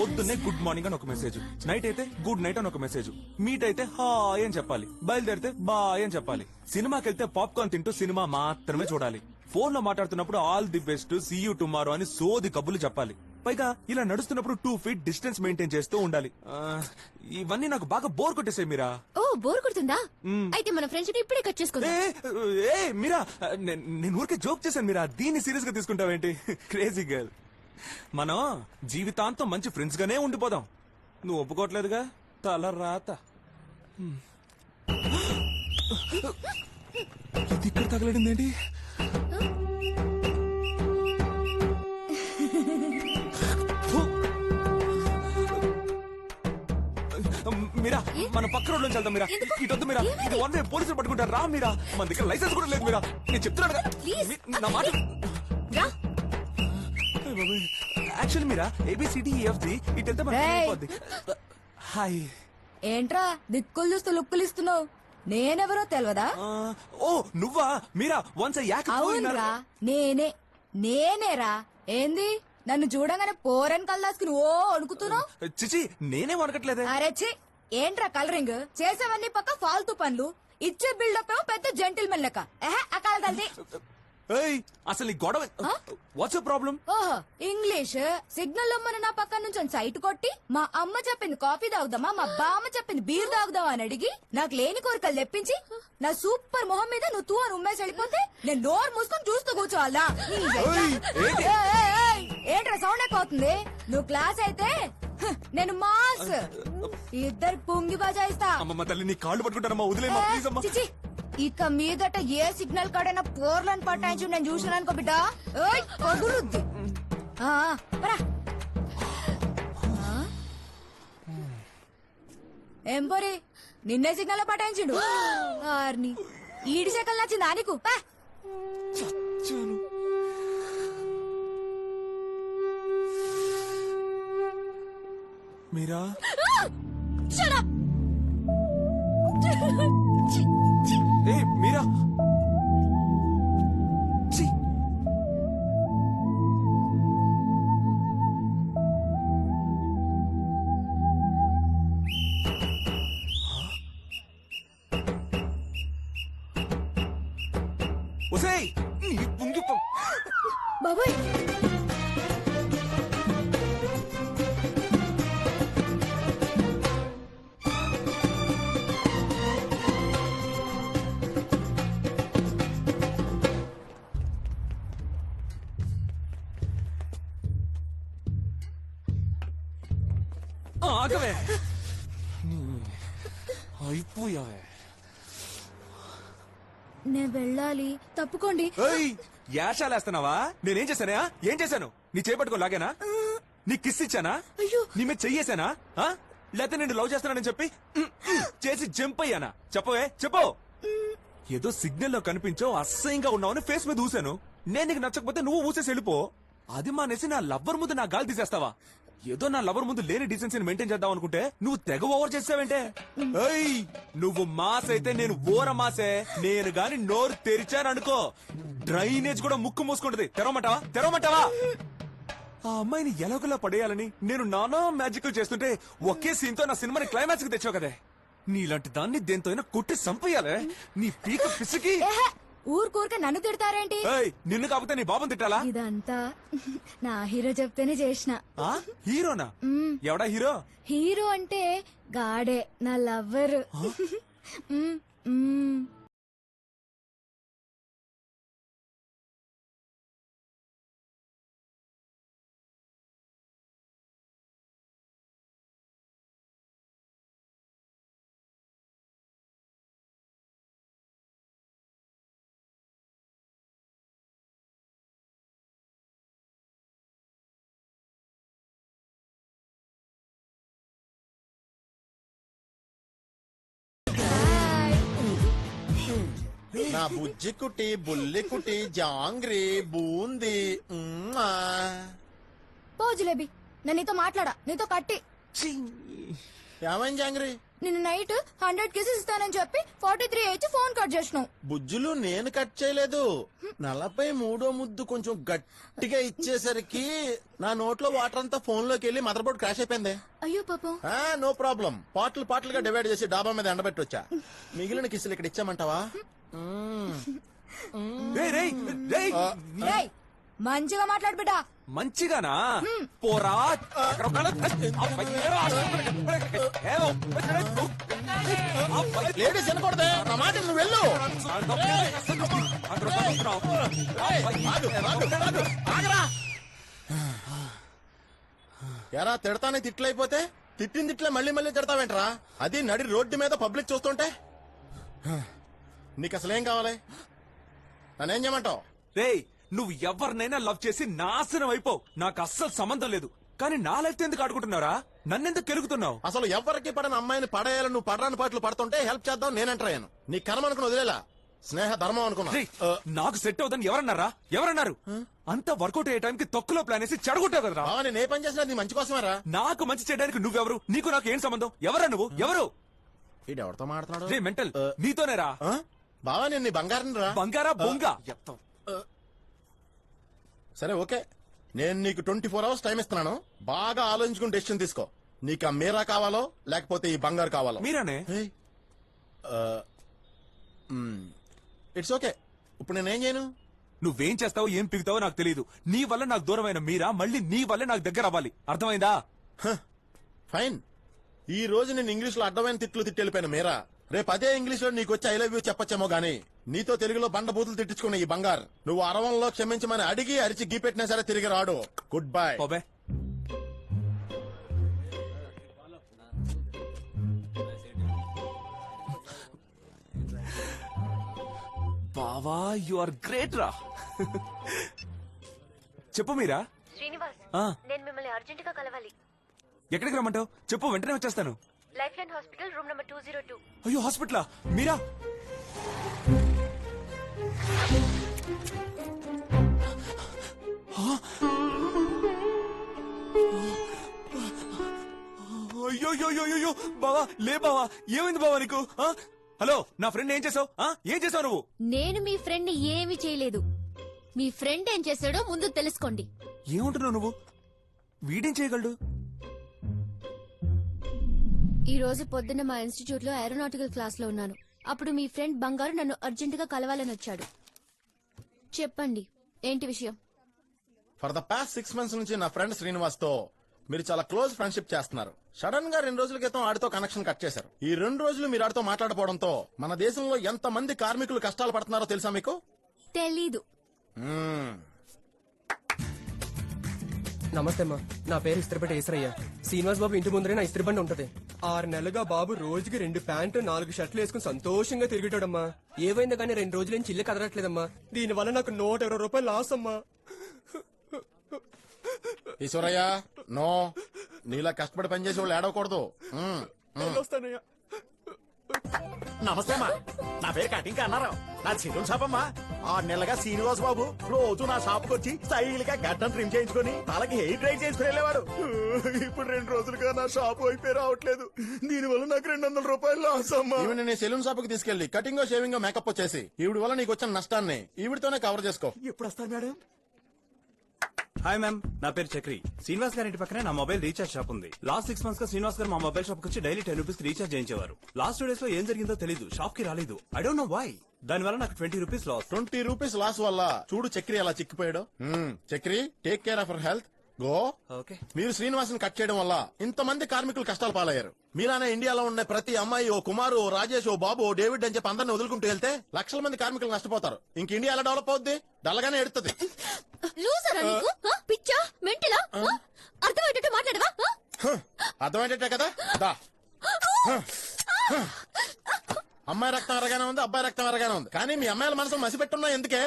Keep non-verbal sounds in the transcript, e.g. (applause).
పొద్దున్నే good morning అని ఒక మెసేజ్ నైట్ అయితే గుడ్ నైట్ అని ఒక మెసేజ్ మీట్ అయితే హాయ్ అని చెప్పాలి. బయలుదేరితే బాయ్ అని చెప్పాలి. సినిమాకి వెళ్తే పాప్కార్న్ తింటూ సినిమా మాత్రమే చూడాలి. ఫోన్లో మాట్లాడుతున్నప్పుడు all the best see you tomorrow అని సోది కబుర్లు చెప్పాలి. పైగా ఇలా నడుస్తున్నప్పుడు టూ ఫీట్ డిస్టెన్స్ మెయింటైన్ చేస్తూ ఉండాలి. ఆ, ఇవన్నీ నాకు బాగా బోర్ కొట్టేసాయి మీరా. ఓ బోర్ కొడుతుందా? అయితే మన ఫ్రెండ్షిప్ ఇప్పుడే కట్ చేసుకుందాం. ఏ ఏ మీరా? నే- నేను ఊరికే జోక్ చేశాను మీరా? దీన్ని సీరియస్గా తీసుకుంటావేంటి? (laughs) క్రేజీ గర్ల్ మనం జీవితాంతం మంచి ఫ్రెండ్స్ గానే ఉండిపోదాం. నువ్వు ఒప్పుకోవట్లేదుగా? తల రాత. ఇది ఇక్కడ తగలడింది ఏంటి మీరా మన పక్క రోడ్ నుంచి వెళ్దాం మీరా. ఇటు వద్దు మీరా. ఇది వన్ వే పోలీసులు పట్టుకుంటారు. రా మీరా. మన దగ్గర లైసెన్స్ కూడా లేదు మీరా. నేను చెప్తున్నాను నా మాట యాక్చువల్లీ మీరా? ఇటు వెళ్తే మనకి Hey. అయిపోద్ది. హాయ్ ఏంట్రా దిక్కులు చూస్తూ లుక్కులు ఇస్తున్నావు? నేనెవరో తెలియదా ఆ, ఓ నువ్వా? మీరా? వన్స్ యాక్ అవునరా నేనే. నేనేరా. ఏంది? నన్ను చూడగానే పోరని కల్లాసుకుని ఓ వణుకుతున్నావు? చిచి నేనే వనకట్లేదే అరే ఛీ ఏంట్రా కలరింగ్? చేసేవన్నీ పక్క ఫాల్తూ పనులు. ఇచ్చే బిల్డప్ ఏమో పెద్ద జెంటిల్మెన్ లెక్క. ఎహె, అకాల తల్లి. ఏయ్ అసలు ఈ గొడవ వాట్స్ ప్రాబ్లం ఓహో ఇంగ్లీష్ సిగ్నల్ అమ్మని నా పక్క నుంచి సైట్ కొట్టి మా అమ్మ చెప్పింది కాఫీ తాగుదామా మా బామ్మ చెప్పింది బీర్ తాగుదామా అని అడిగి నాకు లేని కోరికలు తెప్పించి నా సూపర్ మొహం మీద నువ్వు తూ అని ఉమ్మేసి వెళ్ళిపోతే నేను నోరు మూసుకొని చూస్తూ కూర్చోవాలా? నీ ఏంట్రా సౌండ్ ఎక్కువ అవుతుంది? నువ్వు క్లాస్ అయితే నేను మాస్. ఇద్దరు పొంగి బజాయిస్తా. అమ్మమ్మ తల్లి నీ కాళ్ళు పట్టుకుంటానమ్మా వదిలేమ్మా ప్లీజ్ అమ్మా. ఇక మీదట ఏ సిగ్నల్ కాడైనా పోర్లను పట్టాయించు నేను చూసాను అనుకో బిడ్డ. పగులుద్ది. ఏం పోరి? నిన్నే సిగ్నల్ పటాయించిండు ఆర్ని. ఈడి సెకల్ నచ్చిందా నీకు. మీరా? Shut up. ఆగవే అయిపోయావే నేను వెళ్ళాలి తప్పుకోండి. యాషాలేస్తున్నావా నేనేం చేశానా ఏం చేశాను? నీ చేపట్టుకో లాగేనా? నీ కిస్ ఇచ్చానా? అయ్యో. నీ మీద చెయ్యేశానా? లేకపోతే నేను లవ్ చేస్తానని చెప్పి చేసి జంప్ అయ్యానా? చెప్పవే చెప్పు. ఏదో సిగ్నల్లో కనిపించో అసహ్యంగా ఉన్నావని ఫేస్ మీద ఊసాను నేను నీకు నచ్చకపోతే నువ్వు ఊసేసి వెళ్ళిపో. అది మానేసి నా లవ్వర్ ముందు నా గాలి తీసేస్తావా? ఏదో నా లవర్ ముందు లేని డీసెన్సీని మెయింటైన్ చేద్దాం అనుకుంటే నువ్వు తెగ ఓవర్ చేసావంటే? ఏయ్ నువ్వు మాస్ అయితే నేను ఓర మాసే. నేను గాని నోరు తెరిచాననుకో డ్రైనేజ్ కూడా ముక్కు మూసుకుంటది. తెరవమంటావా? తెరవమంటావా? ఆ అమ్మాయిని ఎలాగోలా పడేయాలని నేను నానా మ్యాజిక్ చేస్తుంటే ఒకే సీన్తో నా సినిమాని క్లైమాక్స్కి తెచ్చావు కదే. నీలాంటి దాన్ని దేంతో అయినా కొట్టి సంపేయాలే నీ పీక పిసికి. ఊరుకూరికే నన్ను తిడతారేంటి? ఏయ్ నిన్ను కాకపోతే నీ బాబుని తిట్టాలా? ఇదంతా (laughs) నా హీరో చెప్తేనే చేసిన. ఆ? హీరోనా? ఎవడా హీరో? హీరో అంటే గాడే నా లవ్వర్. (laughs) నా బుజ్జి కుటి బుల్లి కుటి జాంగ్రీ బూంది. ఉమ్మా. పో జిలేబి నేను నీతో మాట్లాడా నీతో కట్టి. ఏమైంది జాంగ్రీ? నిన్న నైట్ హండ్రెడ్ కేసెస్ ఇస్తానని చెప్పి ఫార్టీ త్రీ ఇచ్చి ఫోన్ కట్ చేసినావు. బుజ్జులు నేను కట్ చేయలేదు. నలభై మూడో ముద్దు కొంచెం గట్టిగా ఇచ్చేసరికి నా నోట్లో వాటర్ అంతా ఫోన్లోకి వెళ్ళి మదర్ బోర్డ్ క్రాష్ అయిపోయింది. అయ్యో పాపం. ఆ నో ప్రాబ్లం. పాటలు పాటలుగా డివైడ్ చేసి డాబా మీద ఎండబెట్టొచ్చా. మిగిలిన కిసులు ఇక్కడ ఇచ్చామంటావా. రేయ్ రేయ్ రేయ్ రేయ్ మంచిగా మాట్లాడు బిడ్డ. మంచిగానా? పోరా. లేడీస్ వినకూడదే నా మాట నువ్వు వెళ్ళు. ఆగరా. ఎరా తిడతానే తిట్లయిపోతే తిట్టిన తిట్లే మళ్ళీ మళ్ళీ తిడతావేంట్రా? అది నడి రోడ్డు మీద పబ్లిక్ చూస్తుంటే? నీకు అసలేం కావాలి? నన్నేం చేయమంటావు? రేయ్ నువ్వు ఎవరినైనా లవ్ చేసి నాశనం అయిపోవు. నాకు అస్సలు సంబంధం లేదు. కానీ నా లైఫ్ ఎందుకు ఆడుకుంటున్నారా? నన్నెందుకు కెలుగుతున్నావు? అసలు ఎవరికి పడని అమ్మాయిని పడేయాలని నువ్వు పడరాని పాటలు పడుతుంటే హెల్ప్ చేద్దాం నేనంటాను నీ కర్మ అనుకుని వదిలేలా? స్నేహ ధర్మం అనుకున్నా. రేయ్, నాకు సెట్ అవుదని ఎవరన్నారా? ఎవరన్నారు? అంత వర్కౌట్ అయ్యే టైంకి తొక్కులో ప్లాన్ వేసి చెడగొట్టావు కదరా. బావా నేను ఏ పని చేసినా నీ మంచి కోసమేరా? నాకు మంచి చేయడానికి నువ్వెవరు? నీకు నాకు ఏం సంబంధం? ఎవరా నువ్వు? ఎవరు? వీడు ఎవరితో మాడుతున్నాడు రే మెంటల్. నీతోనేరా? ఆ? బావా నేను నీ బంగారం రా బంగారా బొంగ. సరే ఓకే. నేను నీకు ట్వంటీ ఫోర్ అవర్స్ టైం ఇస్తున్నాను. బాగా ఆలోచించుకుని డెసిషన్ తీసుకో. నీకు ఆ మీరా కావాలో లేకపోతే ఈ బంగారు కావాలో. మీరానే? It's okay. ఇప్పుడు నేనేం చేయను? నువ్వేం చేస్తావో ఏం పిగుతావో నాకు తెలియదు నీ వల్ల నాకు దూరమైన మీరా? మళ్ళీ నీ వల్ల నాకు దగ్గర అవ్వాలి. అర్థమైందా? ఫైన్. ఈ రోజు నేను ఇంగ్లీష్లో అడ్డమైన తిట్లు తిట్టి వెళ్ళిపోయాను మీరా. రేపు అదే ఇంగ్లీష్లో నీకు వచ్చి ఐ లవ్ యూ చెప్పొచ్చేమో గానీ నీతో తెలుగులో బండ బూతులు తిట్టించుకున్న ఈ బంగారు. నువ్వు అరవంలో క్షమించమని అడిగి అరిచి గీపెట్టినా సరే తిరిగి రాడు. గుడ్ బై పోబే. బావా యు ఆర్ గ్రేట్ రా. చెప్పు మీరా? శ్రీనివాస్ ఆ, నేను మిమ్మల్ని అర్జెంట్గా కలవాలి. ఎక్కడికి రమ్మంటావు? చెప్పు వెంటనే వచ్చేస్తాను. Lifeline hospital room number two zero two అయ్యో హాస్పిటలా? మీరా? ఆ? అయ్యో అయ్యో అయ్యో, అయ్యో బావా లే బావా ఏమైంది బావా నీకు? హలో నా ఫ్రెండ్ ఏం చేసావు? ఏం చేసావు నువ్వు? నేను మీ ఫ్రెండ్ ఏమీ చేయలేదు. మీ ఫ్రెండ్ ఏం చేశాడో ముందు తెలుసుకోండి. ఏముంటున్నావు నువ్వు? వీడేం చేయగలడు? ఈ రోజు పొద్దున్న మా ఇన్స్టిట్యూట్లో ఏరోనాటికల్ క్లాస్లో ఉన్నాను. అప్పుడు మీ ఫ్రెండ్ బంగారు నన్ను అర్జెంట్గా కలవాలని వచ్చాడు. చెప్పండి ఏంటి విషయం? For the past six months నుంచి నా ఫ్రెండ్ శ్రీనివాస్తో మీరు చాలా క్లోజ్ ఫ్రెండ్షిప్ చేస్తున్నారు. సడన్గా రెండు రోజుల క్రితం ఆడితో కనెక్షన్ కట్ చేశారు. ఈ రెండు రోజులు మీరు ఆడితో మాట్లాడపోవడంతో మన దేశంలో ఎంత మంది కార్మికులు కష్టాలు పడుతున్నారో తెలుసా మీకు? తెలీదు. నమస్తే అమ్మా. నా పేరు ఇస్త్రిపేట ఈశ్వరయ్య శ్రీనివాస్ బాబు ఇంటి ముందరే నా ఇస్త్రీ బండి ఉంటది. ఆరు నెలలుగా బాబు రోజుకి రెండు ప్యాంటు నాలుగు షర్ట్లు వేసుకుని సంతోషంగా తిరిగేటాడమ్మా. ఏవైందో కానీ రెండు రోజుల నుంచి ఇల్లు కదలట్లేదమ్మా. దీని వల్ల నాకు నూట ఇరవై రూపాయలు లాస్ అమ్మా. ఈశ్వరయ్య నో. నీలా కష్టపడి పనిచేసే వాళ్ళు ఏడవకూడదు. వస్తానయ్యా నమస్తే అమ్మా నా పేరు కటింగ్ అన్నారు నా చిరు షాప్ అమ్మా ఆరు నెలలుగా శ్రీనివాస్ బాబు రోజు నా షాప్ వచ్చి స్టైల్గా గడ్డం ట్రిమ్ చేయించుకొని తలకి హెయిర్ డ్రై చేసుకుని వెళ్ళేవాడు. ఇప్పుడు రెండు రోజులుగా నా షాప్ అయిపోయి రావట్లేదు. దీనివల్ల నాకు రెండు వందల రూపాయలు లాస్ అమ్మా. ఈవిడ నీ సెలూన్ షాప్కి తీసుకెళ్ళి కటింగ్ షేవింగ్ మేకప్ వచ్చేసి ఈవిడ వల్ల నీకు వచ్చిన నష్టాన్ని ఈవిడతోనే కవర్ చేసుకో. ఎప్పుడు వస్తారు మేడం? హాయ్ మ్యామ్ నా పేరు చక్రి. శ్రీనివాస్ గారి ఇంటి పక్కనే నా మొబైల్ రీఛార్జ్ షాప్ ఉంది. లాస్ట్ సిక్స్ మంత్స్గా శ్రీనివాస్ గారు మా మొబైల్ షాప్ వచ్చి డైలీ టెన్ రూపీస్ రీఛార్జ్ చేయించేవారు. లాస్ట్ టూ డేస్లో ఏం జరిగిందో తెలియదు షాప్కి రాలేదు. ఐ డోంట్ నో వై దాని వల్ల నాకు twenty rupees loss twenty rupees loss వల్ల చూడు చక్రి అలా చిక్కిపోయాడు. Chakri take care of health go. Okay. మీరు శ్రీనివాసుని కట్ చేయడం వల్ల ఇంతమంది కార్మికులు కష్టాలు పాలయ్యారు. మీలానే ఇండియాలో ఉన్న ప్రతి అమ్మాయి ఓ కుమారు ఓ రాజేష్ ఓ బాబు ఓ డేవిడ్ అని చెప్పి అందరిని వదులుకుంటూ వెళ్తే లక్షల మంది కార్మికులు నష్టపోతారు. ఇంక ఇండియా ఎలా డెవలప్ అవుద్ది? డల్లగానే ఎడుతుంది లూజరా నీకు ఆ? పిచ్చా మెంటలా ఆ? అర్థమయ్యేటట్టు మాట్లాడవా ఆ? అర్థమయ్యేటట్టే కదా? దా. అమ్మాయి రక్తం అరగానే ఉంది అబ్బాయి రక్తం అరగానే ఉంది. కానీ మీ అమ్మాయిల మనసు మసి పెట్టున్నా ఎందుకే